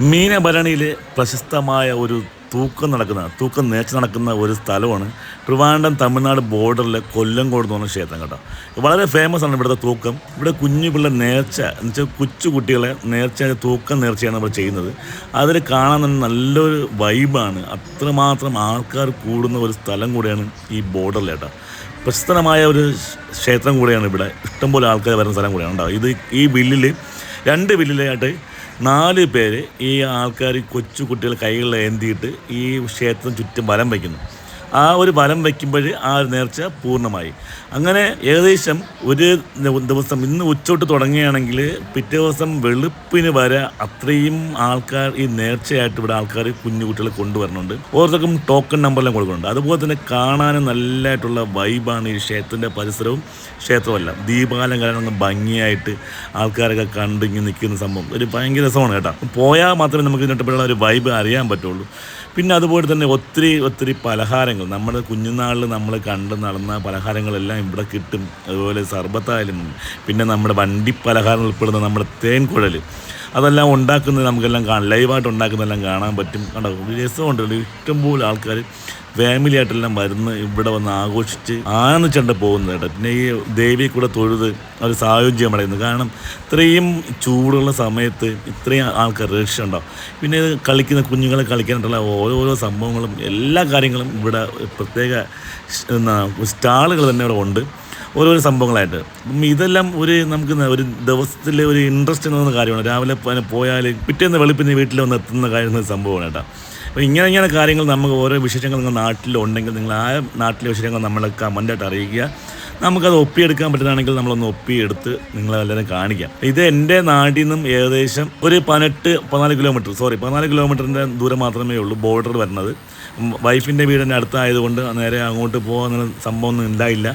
മീനഭരണിയിൽ പ്രശസ്തമായ ഒരു തൂക്കം നടക്കുന്ന തൂക്കം നേച്ച് നടക്കുന്ന ഒരു സ്ഥലമാണ് ട്രിവാൻഡം തമിഴ്നാട് ബോർഡറിലെ കൊല്ലംകോട് എന്ന് പറഞ്ഞ ക്ഷേത്രം കേട്ടോ. വളരെ ഫേമസ് ആണ് ഇവിടുത്തെ തൂക്കം. ഇവിടെ കുഞ്ഞു പിള്ളേർ നേർച്ച എന്ന് വെച്ചാൽ കൊച്ചു കുട്ടികളെ നേർച്ച തൂക്കം നേർച്ചയാണ് ഇവിടെ ചെയ്യുന്നത്. അതിൽ കാണാൻ തന്നെ നല്ലൊരു വൈബാണ് അത്രമാത്രം ആൾക്കാർ കൂടുന്ന ഒരു സ്ഥലം കൂടിയാണ് ഈ ബോർഡറിൽ കേട്ടോ. പ്രശസ്തമായ ഒരു ക്ഷേത്രം കൂടെയാണ് ഇവിടെ. ഇഷ്ടംപോലെ ആൾക്കാർ വരുന്ന സ്ഥലം കൂടെയാണ് ഉണ്ടാവും ഇത് ഈ ബില്ലിൽ രണ്ട് ബില്ലിലായിട്ട് നാല് പേര് ഈ ആൾക്കാർ കൊച്ചു കുട്ടികൾ കൈകളിൽ ഏന്തിയിട്ട് ഈ ക്ഷേത്രം ചുറ്റും വലം വയ്ക്കുന്നു. ആ ഒരു വലം വയ്ക്കുമ്പോൾ ആ ഒരു നേർച്ച പൂർണമായി. അങ്ങനെ ഏകദേശം ഒരു ദിവസം ഇന്ന് ഉച്ചോട്ട് തുടങ്ങുകയാണെങ്കിൽ പിറ്റേ ദിവസം വെളുപ്പിന് വരെ അത്രയും ആൾക്കാർ ഈ നേർച്ചയായിട്ട് ഇവിടെ ആൾക്കാർ കുഞ്ഞു കുട്ടികളെ കൊണ്ടുവരുന്നുണ്ട് ഓരോരുത്തർക്കും ടോക്കൺ നമ്പറെല്ലാം കൊടുക്കുന്നുണ്ട്. അതുപോലെ തന്നെ കാണാനും നല്ലതായിട്ടുള്ള വൈബാണ് ഈ ക്ഷേത്രത്തിന്റെ പരിസരവും ക്ഷേത്രമല്ല. ദീപാലങ്കാരം ഭംഗിയായിട്ട് ആൾക്കാരൊക്കെ കണ്ടിങ്ങി നിൽക്കുന്ന സംഭവം. ഒരു ഭയങ്കര രസമാണ് കേട്ടോ. പോയാൽ മാത്രമേ നമുക്ക് ഇതിനൊട്ടപ്പെട്ടുള്ള ഒരു വൈബ് അറിയാൻ പറ്റുള്ളൂ. പിന്നെ അതുപോലെ തന്നെ ഒത്തിരി ഒത്തിരി പലഹാരങ്ങൾ. നമ്മുടെ കുഞ്ഞുനാളിൽ നമ്മൾ കണ്ട് നടന്ന പലഹാരങ്ങളെല്ലാം ഇവിടെ കിട്ടും. അതുപോലെ സർബത്തായാലും പിന്നെ നമ്മുടെ വണ്ടി പലഹാരം ഉൾപ്പെടുന്ന നമ്മുടെ തേൻകുഴൽ. അതെല്ലാം ഉണ്ടാക്കുന്നത് നമുക്കെല്ലാം കാണാം. ലൈവായിട്ട് ഉണ്ടാക്കുന്നതെല്ലാം കാണാൻ പറ്റും. കണ്ടോ? രസമുണ്ടല്ലോ. ഇഷ്ടംപോലെ ആൾക്കാർ ഫാമിലി ആയിട്ടെല്ലാം വരുന്ന് ഇവിടെ വന്ന് ആഘോഷിച്ച് ആനന്ദിച്ചുണ്ട് പോകുന്നത് കേട്ടോ. പിന്നെ ഈ ദേവിയെ കൂടെ തൊഴുത് അവർ സായുജ്യം അടയുന്നു കാരണം ഇത്രയും ചൂടുള്ള സമയത്ത് ഇത്രയും ആൾക്കാർ രക്ഷ ഉണ്ടാവും പിന്നെ കളിക്കുന്ന കുഞ്ഞുങ്ങളെ കളിക്കാനായിട്ടുള്ള ഓരോരോ സംഭവങ്ങളും എല്ലാ കാര്യങ്ങളും ഇവിടെ പ്രത്യേക സ്റ്റാളുകൾ തന്നെ ഇവിടെ ഉണ്ട്. ഓരോരോ സംഭവങ്ങളായിട്ട്. ഇതെല്ലാം ഒരു നമുക്ക് ഒരു ദിവസത്തിലെ ഒരു ഇൻട്രസ്റ്റ് എന്ന കാര്യമാണ്. രാവിലെ പോയാൽ പിറ്റേന്ന് വെളുപ്പിന് വീട്ടിൽ വന്ന് എത്തുന്ന കാര്യം സംഭവമാണ് കേട്ടോ. അപ്പോൾ ഇങ്ങനെ ഇങ്ങനെ കാര്യങ്ങൾ നമുക്ക് ഓരോ വിശേഷങ്ങൾ നിങ്ങൾ നാട്ടിലുണ്ടെങ്കിൽ നിങ്ങൾ ആ നാട്ടിലെ വിശേഷങ്ങൾ നമ്മളെ കമന്റായിട്ട് അറിയിക്കുക. നമുക്കത് ഒപ്പിയെടുക്കാൻ പറ്റുന്നതാണെങ്കിൽ നമ്മളൊന്ന് ഒപ്പിയെടുത്ത് നിങ്ങളെല്ലാവരും കാണിക്കാം. ഇത് എന്റെ നാട്ടിൽ നിന്നും ഏകദേശം ഒരു പതിനെട്ട് പതിനാല് കിലോമീറ്റർ സോറി പതിനാല് കിലോമീറ്ററിന്റെ ദൂരം മാത്രമേ ഉള്ളൂ ബോർഡർ വരുന്നത്. വൈഫിന്റെ വീടിന്റെ അടുത്തായതുകൊണ്ട് നേരെ അങ്ങോട്ട് പോകാൻ സംഭവം ഒന്നും ഉണ്ടായില്ല.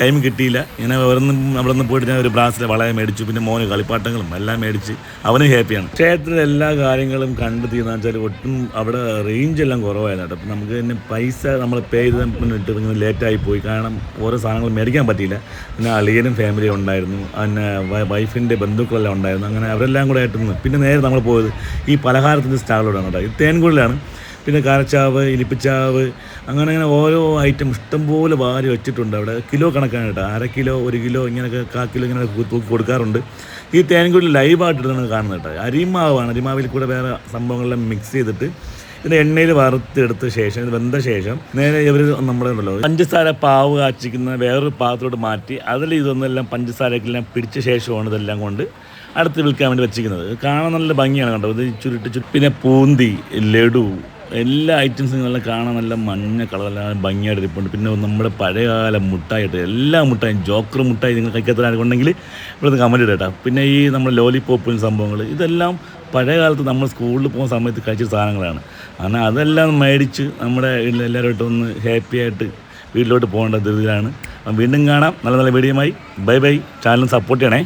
ടൈം കിട്ടിയില്ല. ഇങ്ങനെ വേറെ അവിടെ നിന്ന് പോയിട്ട് ഞാൻ ഒരു ബ്രാസിലെ വളയം മേടിച്ചു. പിന്നെ മോന് കളിപ്പാട്ടങ്ങളും എല്ലാം മേടിച്ച് അവനും ഹാപ്പിയാണ് ക്ഷേത്രത്തിലെ എല്ലാ കാര്യങ്ങളും കണ്ടു വെച്ചാൽ ഒട്ടും അവിടെ റേഞ്ച് എല്ലാം കുറവായിരുന്നു കേട്ടോ. അപ്പം നമുക്ക് തന്നെ പൈസ നമ്മൾ പേ ചെയ്ത് മുന്നിട്ട് ഇങ്ങനെ ലേറ്റായി പോയി. കാരണം ഓരോ സാധനങ്ങൾ മേടിക്കാൻ പറ്റിയില്ല. പിന്നെ അളിയനും ഫാമിലിയും ഉണ്ടായിരുന്നു. പിന്നെ വൈഫിന്റെ ബന്ധുക്കളെല്ലാം ഉണ്ടായിരുന്നു. അങ്ങനെ അവരെല്ലാം കൂടെ ആയിട്ട് പിന്നെ നേരെ നമ്മൾ പോയത് ഈ പലഹാരത്തിന്റെ സ്റ്റാളിലൂടെയാണ് കേട്ടോ. ഇത് തേൻകുഴലാണ് പിന്നെ കാരച്ചാവ് ഇലിപ്പിച്ചാവ് അങ്ങനെ അങ്ങനെ ഓരോ ഐറ്റം ഇഷ്ടംപോലെ വാരി വെച്ചിട്ടുണ്ട് അവിടെ. കിലോ കണക്കാണ് കേട്ടോ. അര കിലോ ഒരു കിലോ ഇങ്ങനെയൊക്കെ കാ കിലോ ഇങ്ങനെ തൂക്കി കൊടുക്കാറുണ്ട്. ഈ തേൻകുഴി ലൈവായിട്ടാണ് കാണുന്നത് കേട്ടോ. അരിമാവാണ്. അരിമാവിൽ കൂടെ വേറെ സംഭവങ്ങളെല്ലാം മിക്സ് ചെയ്തിട്ട് ഇതിന്റെ എണ്ണയിൽ വറുത്തെടുത്ത ശേഷം ഇത് വെന്ത ശേഷം നേരെ ഇവർ നമ്മുടെ ഉണ്ടല്ലോ പഞ്ചസാര പാവ് കാച്ചിക്കുന്ന വേറൊരു പാത്രത്തോട് മാറ്റി അതിൽ ഇതൊന്നെല്ലാം പഞ്ചസാരക്കെല്ലാം പിടിച്ച ശേഷമാണ് ഇതെല്ലാം കൊണ്ട് അടുത്ത് വിൽക്കാൻ വേണ്ടി വെച്ചിരിക്കുന്നത്. കാണാൻ നല്ല ഭംഗിയാണ് കണ്ടോ? ഇത് ചുരുട്ട് ചുരുട്ട്. പിന്നെ പൂന്തി ലഡു എല്ലാ ഐറ്റംസും നല്ല കാണാൻ നല്ല മഞ്ഞ കളറെല്ലാം ഭംഗിയായിട്ട് ഇരിപ്പുണ്ട്. പിന്നെ നമ്മുടെ പഴയകാല മുട്ടായിട്ട് എല്ലാ മുട്ടായും ജോക്കർ മുട്ടായി നിങ്ങൾ കഴിക്കാത്തതായിട്ടുണ്ടെങ്കിൽ ഇവിടെ കമന്റ് ഇടട്ടാ. പിന്നെ ഈ നമ്മുടെ ലോലിപോപ്പും സംഭവങ്ങൾ ഇതെല്ലാം പഴയ കാലത്ത് നമ്മൾ സ്കൂളിൽ പോകുന്ന സമയത്ത് കഴിച്ച സാധനങ്ങളാണ്. അങ്ങനെ അതെല്ലാം മേടിച്ച് നമ്മുടെ എല്ലാവരുമായിട്ട് ഒന്ന് ഹാപ്പി ആയിട്ട് വീട്ടിലോട്ട് പോകേണ്ട അപ്പം വീണ്ടും കാണാം. നല്ല നല്ല വീഡിയോമായി ബൈ ബൈ. ചാനൽ സപ്പോർട്ട് ചെയ്യണേ.